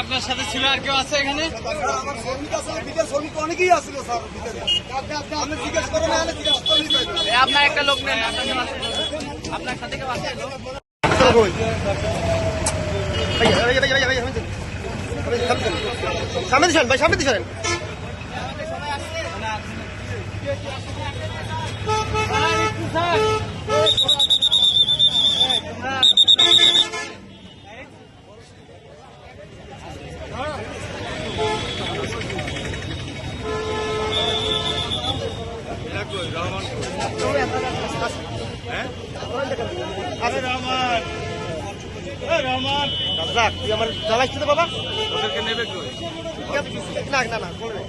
আপনার সাথে ছিল আর কেউ আছে এখানে? আমার শ্রমিক আছে বিদেশ শ্রমিক অনেকেই আসছিল স্যার ভিতরে আমি জিজ্ঞেস করে, না জিজ্ঞেস আপনার একটা লোক নেন আপনার সাথে কেউ আছে? সামনে দিছেন ভাই সামনে দিছেন রাজাক তুই আমার জ্বালাইছিস তো বাবা ওদেরকে নেবে? না না না বলবে